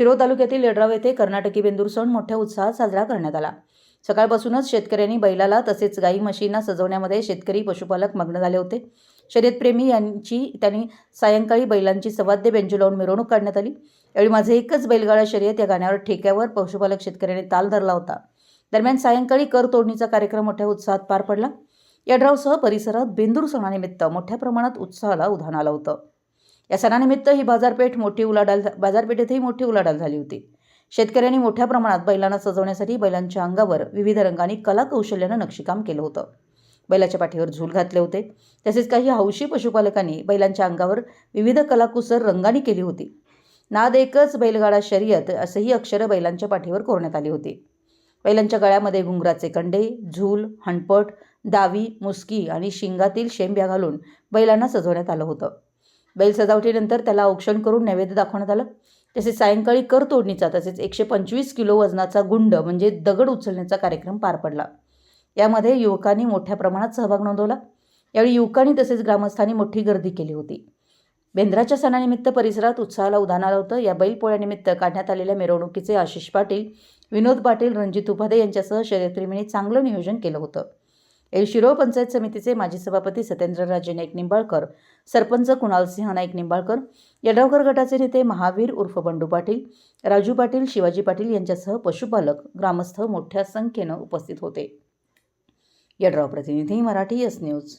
शिरोळ तालुक्यातील यड्राव येथे कर्नाटकी बेंदूर सण मोठ्या उत्साहात साजरा करण्यात आला. सकाळपासूनच शेतकऱ्यांनी बैलाला तसेच गाई म्हशींना सजवण्यामध्ये शेतकरी पशुपालक मग्न झाले होते. शर्यतप्रेमी यांची त्यांनी सायंकाळी बैलांची सवाद्य बेंजू लावून मिरवणूक काढण्यात आली. यावेळी माझे एकच बैलगाडा शर्यत या गाण्यावर ठेक्यावर पशुपालक शेतकऱ्यांनी ताल धरला होता. दरम्यान सायंकाळी कर तोडणीचा कार्यक्रम मोठ्या उत्साहात पार पडला. यड्रावसह परिसरात बेंदूर सणानिमित्त मोठ्या प्रमाणात उत्साहाला उधाण आलं होतं. या सणानिमित्त ही बाजारपेठ मोठी उलाढाल बाजारपेठेतही मोठी उलाढाल झाली होती. शेतकऱ्यांनी मोठ्या प्रमाणात बैलांना सजवण्यासाठी बैलांच्या अंगावर विविध रंगांनी कलाकौशल्यानं नक्षीकाम केलं होतं. बैलाच्या पाठीवर झूल घातले होते. तसेच काही हौशी पशुपालकांनी बैलांच्या अंगावर विविध कलाकुसर रंगांनी केली होती. नाद एकच बैलगाडा शर्यत असेही अक्षरं बैलांच्या पाठीवर कोरण्यात आली होती. बैलांच्या गळ्यामध्ये घुंगराचे कंडे झूल हणपट दावी मुसकी आणि शिंगातील शेंब्या घालून बैलांना सजवण्यात आलं होतं. बैल सजावटीनंतर त्याला औक्षण करून नैवेद्य दाखवण्यात आलं. तसेच सायंकाळी कर तोडणीचा तसेच एकशे पंचवीस किलो वजनाचा गुंड म्हणजे दगड उचलण्याचा कार्यक्रम पार पडला. यामध्ये युवकांनी मोठ्या प्रमाणात सहभाग नोंदवला. यावेळी युवकांनी तसेच ग्रामस्थांनी मोठी गर्दी केली होती. बेंद्राच्या सणानिमित्त परिसरात उत्साहाला उदाहरण आलं होतं. या बैलपोळ्यानिमित्त काढण्यात आलेल्या मिरवणुकीचे आशिष पाटील विनोद पाटील रणजित उपाधे यांच्यासह शर्यतप्रेमींनी चांगलं नियोजन केलं होतं. एल शिरोळ पंचायत समितीचे माजी सभापती सत्येंद्रराजे नाईक निंबाळकर सरपंच कुणालसिंह नाईक निंबाळकर यड्रावकर गटाचे नेते महावीर उर्फ बंडू पाटील राजू पाटील शिवाजी पाटील यांच्यासह पशुपालक ग्रामस्थ मोठ्या संख्येनं उपस्थित होते. यड्राव प्रतिनिधी मराठी एस न्यूज.